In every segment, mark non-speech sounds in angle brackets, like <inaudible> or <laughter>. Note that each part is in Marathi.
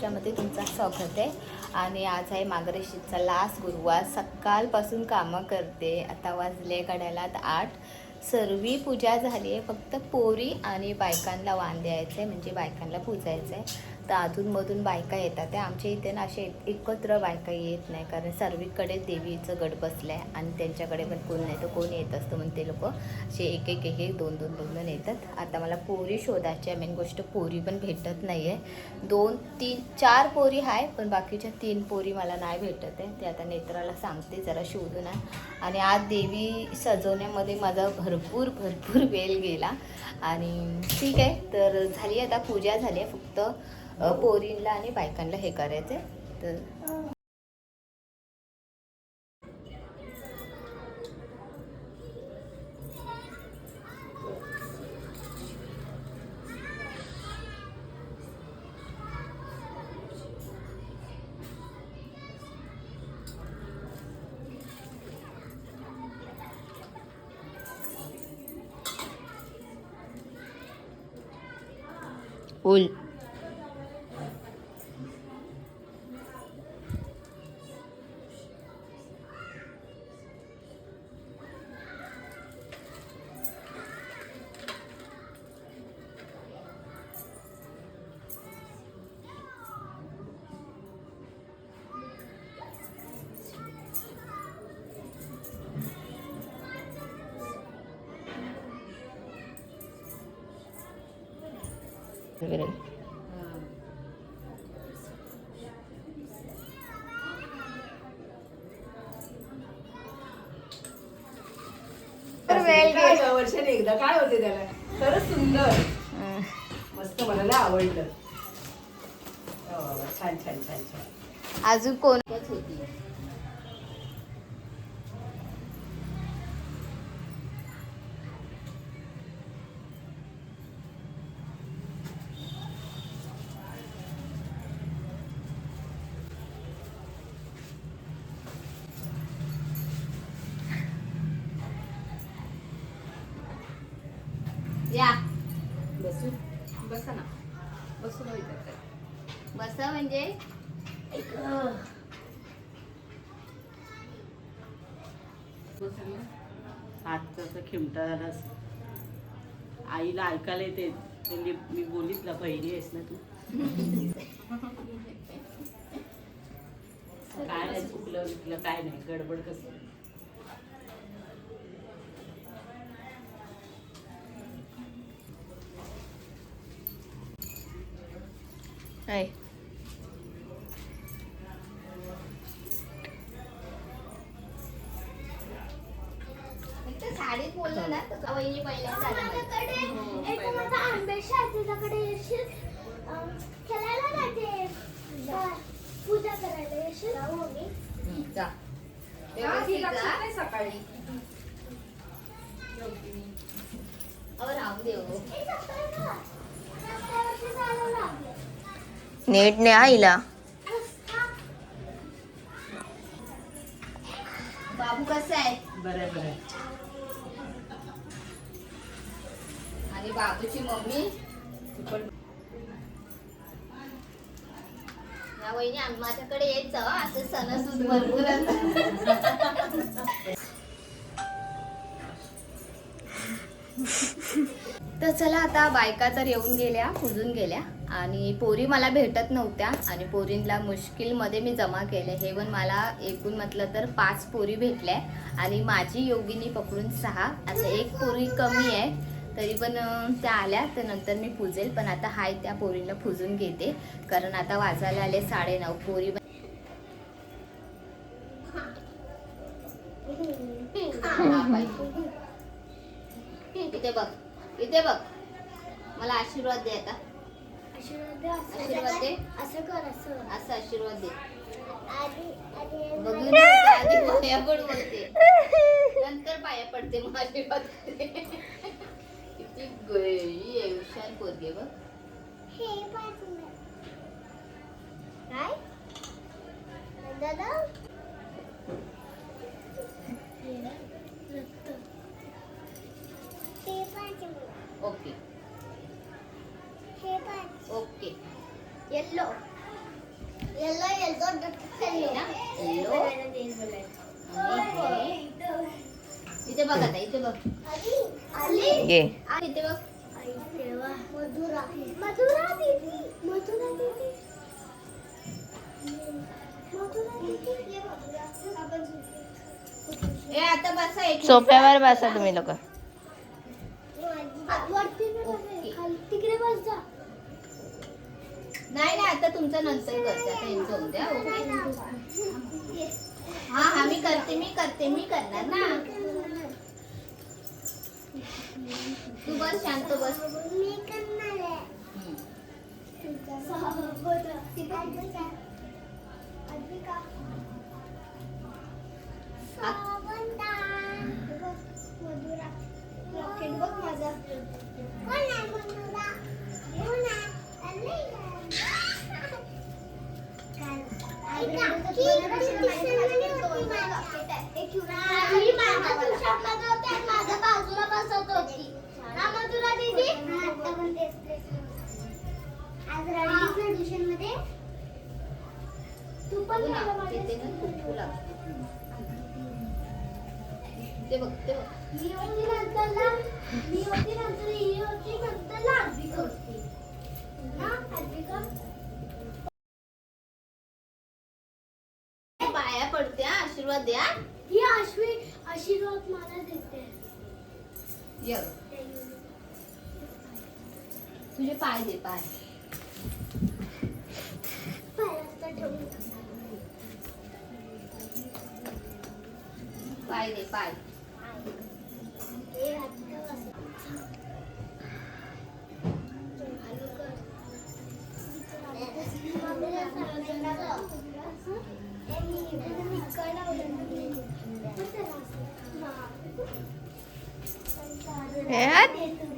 स्वागत आहे. आणि आज आहे मागरेशीचा लास्ट गुरुवार. सकाळपासून कामं करते. आता वाजले कडायला आठ. सर्वी पूजा झाली आहे. फक्त पोरी आणि बायकांना वाण द्यायचं आहे म्हणजे बायकांना पूजायचं आहे तर अधूनमधून बायका येतात. त्या आमच्या इथे ना असे एकत्र बायका येत नाही. कारण सर्वीकडे देवीचं गड बसलं आहे आणि त्यांच्याकडे पण कोण नाही. तर कोण येत असतं म्हणून ते लोक असे एक एक एक एक दोन दोन दोन दोन येतात. आता मला पोरी शोधायची आहे. मेन गोष्ट पोरी पण भेटत नाही आहे दोन तीन चार पोरी आहे पण बाकीच्या तीन पोरी मला नाही भेटत आहे. ते आता नेत्राला सांगते जरा शोधून आणि आज देवी सजवण्यामध्ये माझा भरपूर भरपूर वेळ गेला. आणि ठीक आहे. तर झाली आता पूजा झाली आहे. फक्त पोरींला आणि बायकांना हे करायचं आहे तर फुल तर. ग, वर्षाने एकदा काय होते त्याला? खरंच सुंदर. मस्त मला लय आवडलं. वा. छान छान छान छान. अजून कोणच होती या बसू बसा ना. बसू काय. बसा म्हणजे? बसा ना. हातचं खिमटा झालास आईला ऐकायला येते. म्हणजे मी बोलितला बहिणी आहेस ना तू? <laughs> काय नाही चुकलं चुकलं काय नाही. गडबड कसं काय साडीत बोललं ना तर वहिनी पहिल्यांदा? आल्या. माझ्याकडे एक माझा आंबेशा आहे तुझ्याकडे येशील? खेळायला पूजा करायला येशील? जा. सकाळी. राहू दे हो. ए, सकाळी ना. रस्त्यावरती जायला लागले. नीट ने आईला बाबू कसं आहे बरं बरं आहे. आणि बाबूची मम्मी या वहिनी माझ्याकडे येत जा हं, असं सणसूद भरपूर असतात. <laughs> तर चला आता बायका तर येऊन गेल्या पुजून गेल्या. आणि पोरी मला भेटत नव्हत्या. आणि पोरींला मुश्किलमध्ये मी जमा केले. हे पण मला एकूण म्हटलं तर पाच पोरी भेटल्या. आणि माझी योगिनी पकडून सहा. आता एक पोरी कमी आहे. तरी पण त्या आल्या. तर नंतर मी पूजेल. पण आता हाय त्या पोरीला पुजून घेते. कारण आता वाजायला आले साडेनऊ. पोरी हा, बाई. <laughs> इथे बघ. इथे बघ. मला आशीर्वाद दे आता. आशीर्वाद दे, असं आशीर्वाद दे. कर, असं कर. असं असं आशीर्वाद दे. बघून बोलते, आधी पाया पड बोलते. नंतर पाया पडते मग आशीर्वाद करते. किती गळी आहे हुशार पोरगी बघ. हे काय? दादा रक्त. हे पाहिजे मला. ओके हे पाहिजे ओके येल्लो येल्लो तेच बोलायचं आणि हे- इथे बघ आता इथे बघ आली घे आ, इथे बघ आई देवा मधुरा मधुरा दीदी मधुरा दीदी मधुरा दीदी ये मधुरा. आपण झोपू. ए आता बसा एक सोफ्यावर बसा तुम्ही लोक. नाही बसायचं. ओके. खाली तिकडे बस जा. नाही नाही आता तुमचं नंतर करते. आता यांचं होऊ द्या. ओके. हा हा मी करते मी करते मी करणार ना तू बस शांत बस तू तिथे ना तुला. ते बघ ते बघ. मी होती मी होती नंतर ही होती होती ना पाया पडते आशीर्वाद द्या. ही आश्वी आशीर्वाद मला देते ये तुझे पाय दे पाय. पायात ठेवून पाय दे पाय हे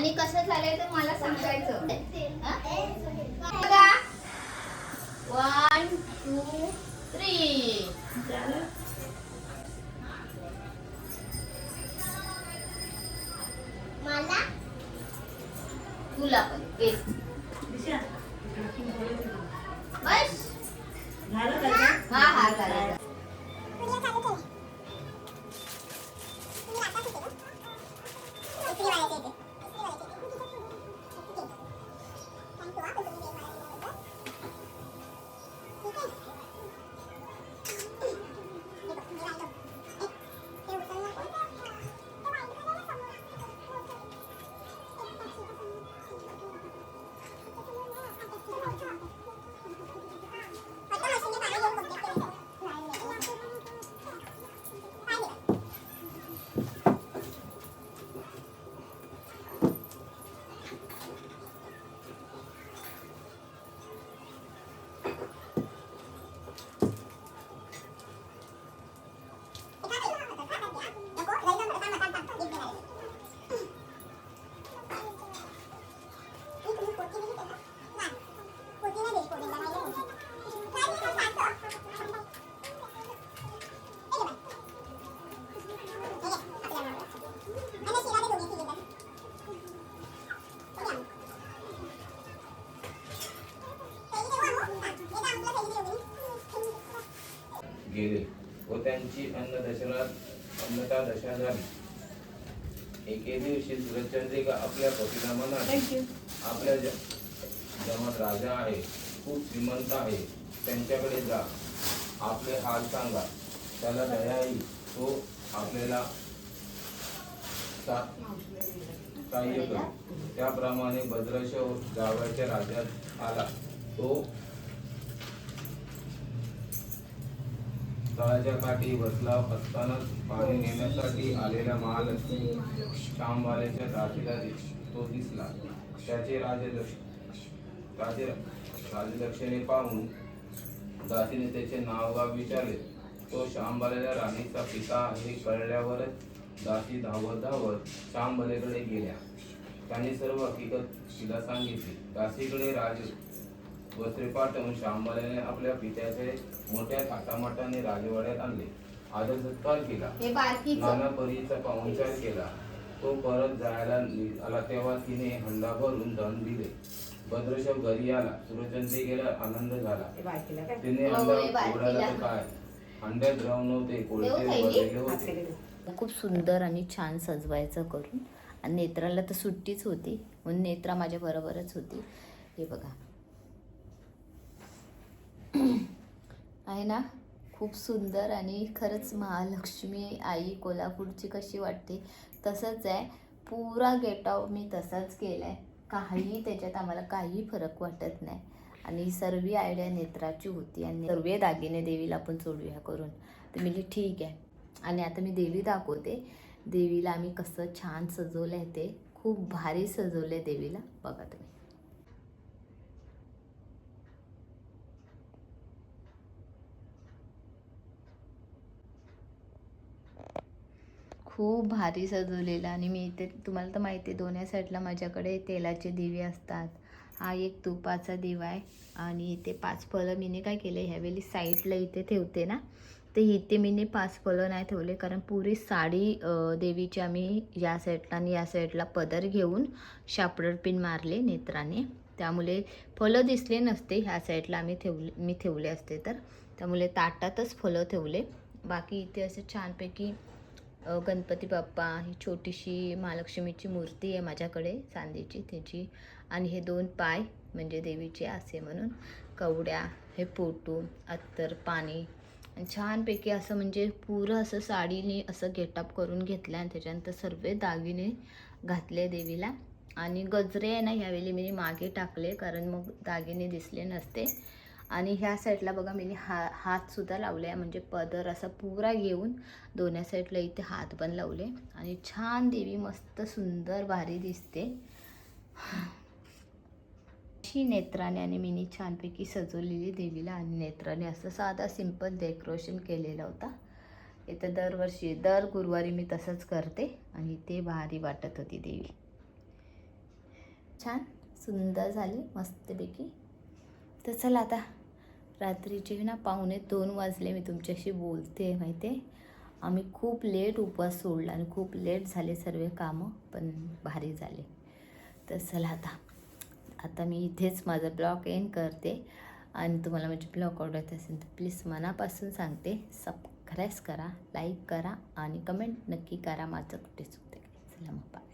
आणि कसं झालंय तर मला सांगायचं. वन टू थ्री मला? तुला पण. बस. हा हा चालेल गेले व त्यांची अन्नदशनात अन्नता दशा झाली. एके दिवशी सुरचंद्रिका आपल्या पतीला म्हणाली आपल्या जमात राजा आहे. खूप श्रीमंत आहे. त्यांच्याकडे जा. आपले हाल सांगा. त्याला दया येईल. तो आपल्याला सहाय्य करू त्याप्रमाणे भद्रशव जावयाच्या राज्यात आला. तो तळाच्या काठी बसला असतानाच पाणी नेण्यासाठी आलेल्या महालक्ष्मी श्यामबालेच्या दासीला तो दिसला. त्याचे राजलक्ष राजे राजलक्षणे पाहून दासीने त्याचे नाव गाव विचारले. तो श्यामबाल्याला राणीचा पिता हे कळल्यावरच दासी धावत धावत श्यामबालेकडे गेल्या. त्याने सर्व हकीकत तिला सांगितली. दासीकडे राज वस्त्रे पाठवून श्यामबालेने आपल्या पित्याचे मोठ्या थाटामाटाने राजवाड्यात आणले. आदर सत्कार केला. हे नाना परीचा पाहुणचार केला. तो परत जायला आला तेव्हा तिने हंडा भरून धन दिले. भद्रशव घरी आला. सुरचंदी गेला. आनंद झाला. तिने हो, हंडा काय? हंड्यात द्रव नव्हते खायली? भरलेले होते खूप सुंदर आणि छान सजवायचं करून. आणि नेत्राला तर सुट्टीच होती. म्हणून नेत्रा माझ्या बरोबरच होती. हे बघा. आहे ना? खूप सुंदर आणि खरंच महालक्ष्मी आई कोल्हापूरची कशी वाटते? तसंच आहे. पुरा गेटआउट मी तसाच केला आहे काही त्याच्यात आम्हाला काही फरक वाटत नाही. आणि सर्व आयडिया नेत्राची होती आणि सर्व दागिने देवीला आपण सोडूया करून. तर मी ठीक आहे. आणि आता मी देवी दाखवते. देवीला आम्ही कसं छान सजवलं आहे ते. खूप भारी सजवलं आहे देवीला. बघा तुम्ही. खूप भारी सजवलेलं आणि मी इथे तुम्हाला तर माहिती आहे दोन्ही साईडला माझ्याकडे तेलाचे दिवे असतात. हा एक तुपाचा दिवा आहे आणि इथे पाच फळं मीने काय केलं ह्यावेळी साईडला इथे ठेवते ना. तर इथे मीने पाच फळं नाही ठेवले कारण पुरी साडी देवीची आम्ही या साईडला आणि या साईडला पदर घेऊन शापडर पिन मारले नेत्राने. त्यामुळे फळं दिसले नसते ह्या साईडला आम्ही ठेवले मी ठेवले असते तर. त्यामुळे ताटातच फळं ठेवले. बाकी इथे असं छानपैकी गणपती बाप्पा ही छोटीशी महालक्ष्मीची मूर्ती आहे माझ्याकडे चांदीची त्याची आणि हे दोन पाय म्हणजे देवीचे असे म्हणून कवड्या हे पोटू अत्तर पाणी. छानपैकी असं म्हणजे पुरं असं साडीने असं गेटअप करून घेतलं आणि त्याच्यानंतर सर्व दागिने घातले देवीला. आणि गजरे आहे ना ह्यावेळी मी मागे टाकले कारण मग दागिने दिसले नसते. आणि ह्या साईडला बघा मी हा हातसुद्धा लावले आहे म्हणजे पदर असा पुरा घेऊन दोन्ही साईडला इथे हात पण लावले. आणि छान देवी मस्त सुंदर भारी दिसते. अशी नेत्राने आणि मिनी छानपैकी सजवलेली देवीला आणि नेत्राने असं साधा सिंपल डेकोरेशन केलेलं होता. इथं दरवर्षी दर गुरुवारी मी तसंच करते आणि ते भारी वाटत होती देवी. छान सुंदर झाली मस्तपैकी. तर चला आता रात्रीचे ना पाहुणे दोन वाजले मी तुमच्याशी बोलते आहे माहिती आहे? आम्ही खूप लेट उपवास सोडला आणि खूप लेट झाले सर्व कामं पण भारी झाले. तर चला आता. आता मी इथेच माझा ब्लॉग एंड करते. आणि तुम्हाला माझे ब्लॉग आवडत असेल तर प्लीज मनापासून सांगते सबस्क्राईब करा लाईक करा आणि कमेंट नक्की करा माझं कुठे चुकते चला मग.